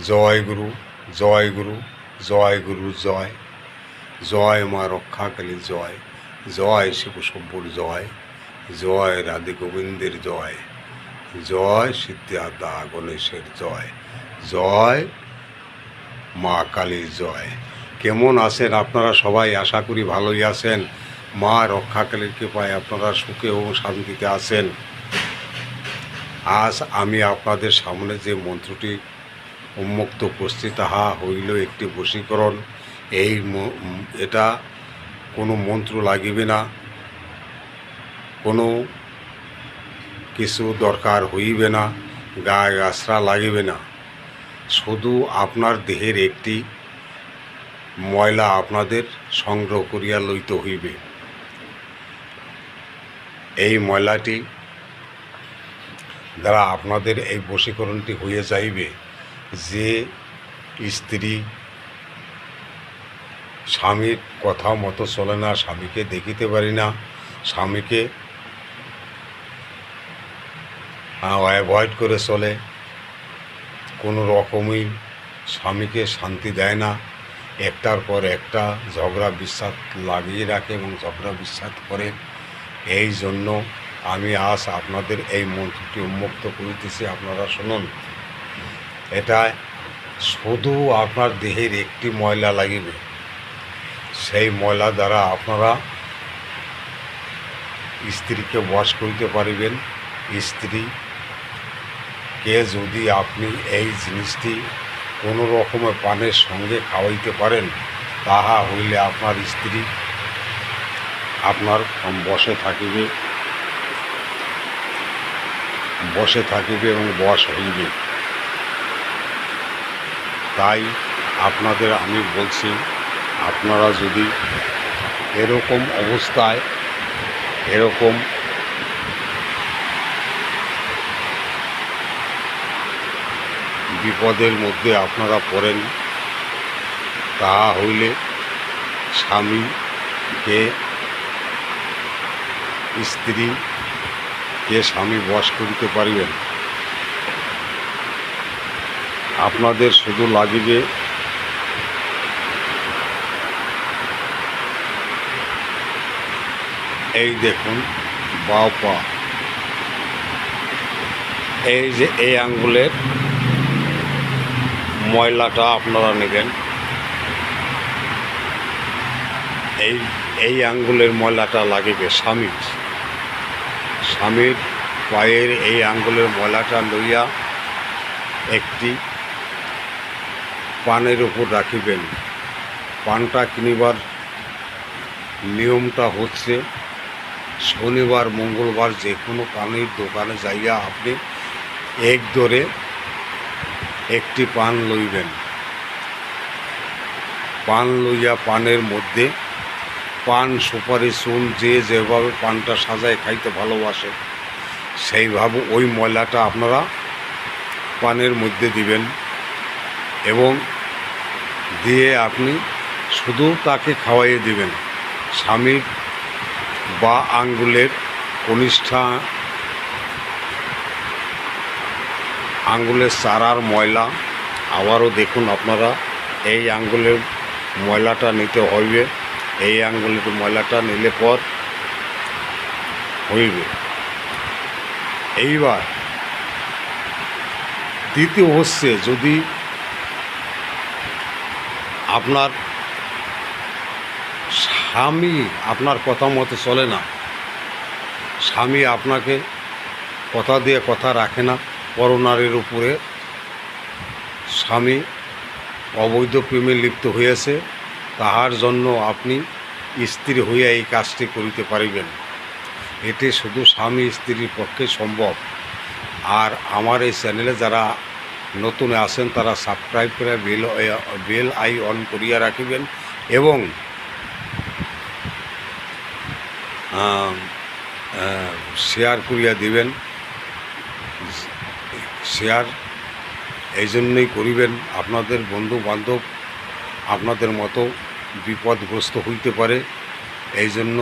জয় গুরু জয় গুরু জয় গুরু, জয়। জয় মা রক্ষাকালী জয়। জয় শিব শম্ভুর জয়। জয় রাধে গোবিন্দের জয়। জয় সিদ্ধাদা গণেশের জয়। জয় মা কালীর জয়। কেমন আছেন আপনারা সবাই? আশা করি ভালোই আছেন। মা রক্ষাকালীর কৃপায় আপনারা সুখে ও শান্তিতে আছেন। আজ আমি আপনাদের সামনে যে মন্ত্রটি উন্মুক্ত করছি তাহা হইল একটি বশীকরণ। এই এটা কোনো মন্ত্র লাগিবে না। কোনো কিছু দরকার হইবে না, গায়ে আশ্রা লাগিবে না। শুধু আপনার দেহের একটি ময়লা আপনাদের সংগ্রহ করিয়া লইতে হইবে। এই ময়লাটি দ্বারা আপনাদের এই বশীকরণটি হয়ে যাইবে। যে স্ত্রী স্বামীর কথা মতো চলে না, স্বামীকে দেখিতে পারি না, স্বামীকে অ্যাভয়েড করে চলে, কোনো রকমই স্বামীকে শান্তি দেয় না। একটার পর একটা ঝগড়া বিশ্বাস লাগিয়ে রাখে এবং ঝগড়া বিশ্বাস করে। এই জন্য আমি আজ আপনাদের এই মন্ত্রটি উন্মুক্ত করিতেছি। আপনারা শুনুন। এটা শুধু আপনার দেহের একটি ময়লা লাগিবে। সেই ময়লা দ্বারা আপনারা স্ত্রীকে বশ করিতে পারিবেন। স্ত্রীকে যদি আপনি এই জিনিসটি কোনো রকমের পানের সঙ্গে খাওয়াইতে পারেন, তাহা হইলে আপনার স্ত্রী আপনার বসে থাকিবে বসে থাকিবে এবং বশ হইবে। তাই আপনাদের আমি বলছি, আপনারা যদি এরকম অবস্থায়, এরকম বিপদের মধ্যে আপনারা পড়েন তাহা হইলে স্বামীকে, স্ত্রীকে স্বামী বশ করিতে পারিবেন। আপনাদের শুধু লাগিবে এই দেখুন, বাও পা। এই যে এই আঙ্গুলের ময়লাটা আপনারা নেবেন। এই এই আঙ্গুলের ময়লাটা লাগিবে স্বামীর। স্বামীর পায়ের এই আঙ্গুলের ময়লাটা লইয়া একটি পানের উপর রাখিবেন। পানটা কিনিবার নিয়মটা হচ্ছে, শনিবার, মঙ্গলবার যে কোনো পানির দোকানে যাইয়া আপনি এক দরে একটি পান লইবেন। পান লইয়া পানের মধ্যে পান সুপারি চুন যে যেভাবে পানটা সাজায় খাইতে ভালোবাসে, সেইভাবে ওই ময়লাটা আপনারা পানের মধ্যে দিবেন। এবং দিয়ে আপনি শুধু তাকে খাওয়াইয়ে দিবেন। স্বামীর বা আঙ্গুলের কনিষ্ঠা, আঙ্গুলের চারার ময়লা, আবারও দেখুন আপনারা, এই আঙ্গুলের ময়লাটা নিতে হইবে। এই আঙ্গুলের ময়লাটা নিলে পর হইবে। এইবার দ্বিতীয় হচ্ছে যদি আপনার স্বামী আপনার কথা মতো চলে না। স্বামী আপনাকে কথা দিয়ে কথা রাখে না। পরনারীর উপরে স্বামী অবৈধ প্রেমে লিপ্ত হয়েছে। তাহার জন্য আপনি স্ত্রী হইয়া এই কাজটি করিতে পারিবেন। এটি শুধু স্বামী স্ত্রীর পক্ষে সম্ভব। আর আমার এই চ্যানেলে যারা নতুন আসেন, তারা সাবস্ক্রাইব করে বেল বেল আই অন করিয়া রাখিবেন এবং শেয়ার করিয়া দিবেন। শেয়ার এই জন্যই করিবেন, আপনাদের বন্ধু বান্ধব আপনাদের মতো বিপদগ্রস্ত হইতে পারে এই জন্য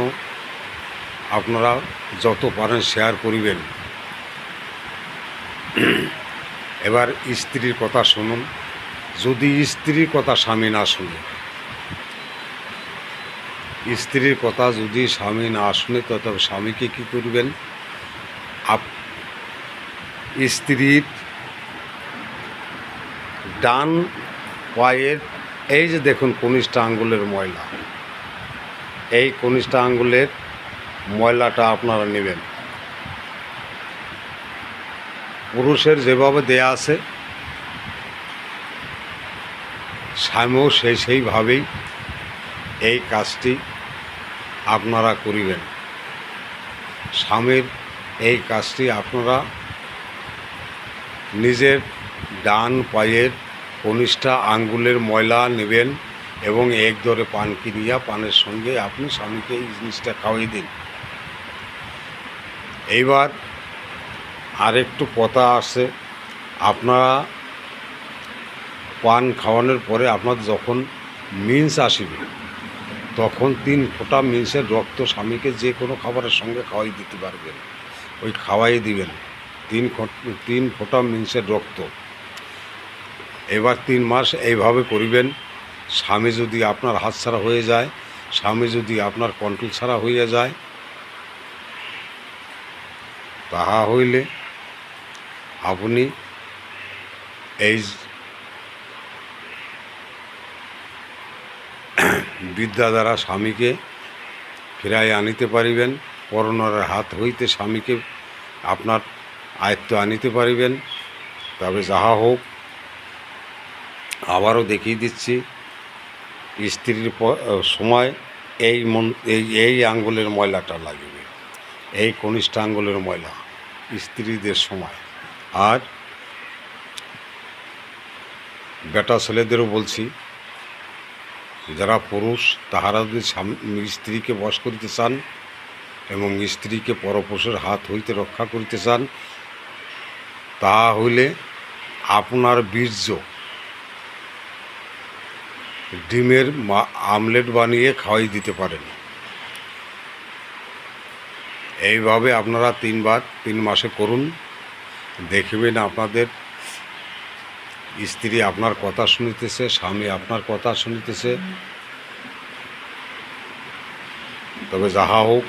আপনারা যত পারেন শেয়ার করিবেন। এবার স্ত্রীর কথা শুনুন। যদি স্ত্রীর কথা স্বামী না শুনে, স্ত্রীর কথা যদি স্বামী না শুনে, তো তবে স্বামীকে কী করবেন? আপ, স্ত্রীর ডান পায়ের, এই যে দেখুন কনিষ্ঠ আঙ্গুলের ময়লা, এই কনিষ্ঠ আঙ্গুলের ময়লাটা আপনারা নেবেন। পুরুষের যেভাবে দেয়া আছে, স্বামীও সেই সেইভাবেই এই কাজটি আপনারা করিবেন। স্বামীর এই কাজটি আপনারা নিজের ডান পায়ের কনিষ্ঠা আঙ্গুলের ময়লা নেবেন এবং এক ধরে পান কিনিয়া পানের সঙ্গে আপনি স্বামীকে এই জিনিসটা খাওয়াই দিন। এইবার আরেকটু কথা আছে আপনারা পান খাওয়ানোর পরে আপনার যখন মিন্স আসবে, তখন তিন ফোঁটা মিন্সের রক্ত স্বামীকে যে কোনো খাবারের সঙ্গে খাওয়াই দিতে পারবেন। ওই খাওয়াই দিবেন। তিন তিন ফোঁটা মিন্সের রক্ত। এবার তিন মাস এইভাবে করিবেন। স্বামী যদি আপনার হাত ছাড়া হয়ে যায়, স্বামী যদি আপনার কন্ট্রোল ছাড়া হইয়া যায়, তাহা হইলে আপনি এই বিদ্যা দ্বারা স্বামীকে ফিরাই আনিতে পারিবেন করোনার হাত হইতে স্বামীকে আপনার আয়ত্ত আনিতে পারিবেন। তবে যাহা হোক, আবারও দেখিয়ে দিচ্ছি, স্ত্রীর সময় এই মন, এই এই আঙ্গুলের ময়লাটা লাগবে, এই কনিষ্ঠ আঙ্গুলের ময়লা, স্ত্রীদের সময়। আর বেটা ছেলেদেরও বলছি, যারা পুরুষ, তাহারা যদি স্ত্রীকে বশ করিতে চান এবং স্ত্রীকে পরপুরুষের হাত হইতে রক্ষা করিতে চান তাহা হইলে আপনার বীর্য ডিমের আমলেট বানিয়ে খাওয়াই দিতে পারেন। এইভাবে আপনারা তিনবার, তিন মাসে করুন। দেখবেন আপনাদের। স্ত্রী আপনার কথা শুনিতেছে স্বামী আপনার কথা শুনিতেছে। তবে যাহা হোক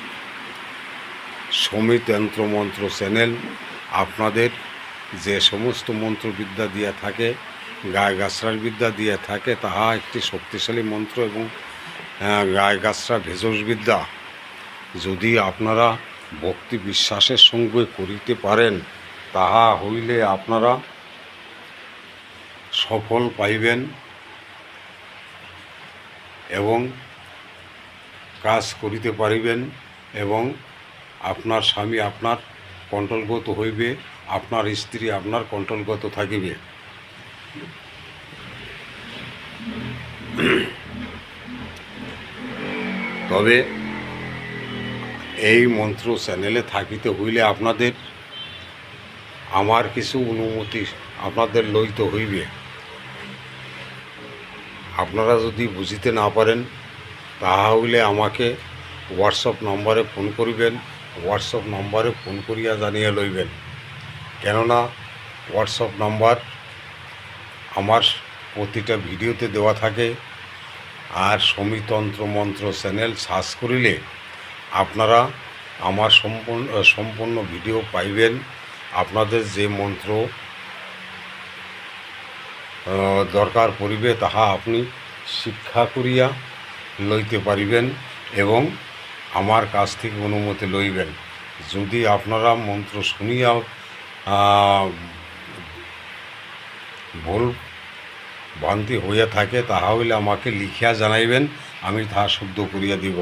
সমিতন্ত্র মন্ত্র চ্যানেল আপনাদের যে সমস্ত মন্ত্রবিদ্যা দিয়া থাকে গায়ে গাছড়ার বিদ্যা দিয়ে থাকে তাহা একটি শক্তিশালী মন্ত্র এবং আহ, গায়ে গাছড়া ভেষজ বিদ্যা। যদি আপনারা ভক্তি বিশ্বাসের সঙ্গে করিতে পারেন তাহা হইলে আপনারা সফল পাইবেন এবং কাজ করিতে পারিবেন এবং আপনার স্বামী আপনার কন্ট্রোলগত হইবে, আপনার স্ত্রী আপনার কন্ট্রোলগত থাকিবে। তবে এই মন্ত্র চ্যানেলে থাকিতে হইলে আপনাদের আমার কিছু অনুমতি আপনাদের লইতে হইবে। আপনারা যদি বুঝিতে না পারেন, তাহা হইলে আমাকে হোয়াটসঅ্যাপ নম্বরে ফোন করিবেন, হোয়াটসঅ্যাপ নম্বরে ফোন করিয়া জানিয়ে লইবেন। কেননা, হোয়াটসঅ্যাপ নম্বর আমার প্রতিটা ভিডিওতে দেওয়া থাকে আর সমিতন্ত্র মন্ত্র চ্যানেল সার্চ করিলে আপনারা আমার সম্পূর্ণ সম্পূর্ণ ভিডিও পাইবেন। আপনাদের যে মন্ত্র দরকার পড়িবে, তাহা আপনি শিক্ষা করিয়া লইতে পারিবেন এবং আমার কাছ থেকে অনুমতি লইবেন। যদি আপনারা মন্ত্র শুনিয়া ভুল ভ্রান্তি হইয়া থাকে, তাহা হইলে আমাকে লিখিয়া জানাইবেন, আমি তাহা শুদ্ধ করিয়া দিব।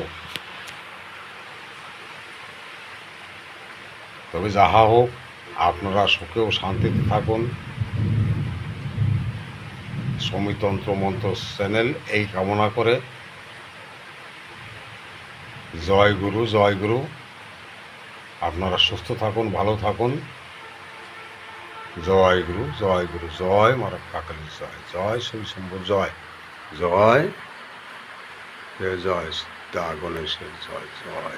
তবে যাহা হোক আপনারা সুখে ও শান্তিতে থাকুন। সমিতন্ত্র মন্ত্র চ্যানেল এই কামনা করে। জয় গুরু জয় গুরু। আপনারা সুস্থ থাকুন, ভালো থাকুন। জয় গুরু জয় গুরু, জয়। মারা কাকালি জয় জয়। শ্রী শম্ভু জয় জয়। জয়। জয় গণেশের জয় জয়।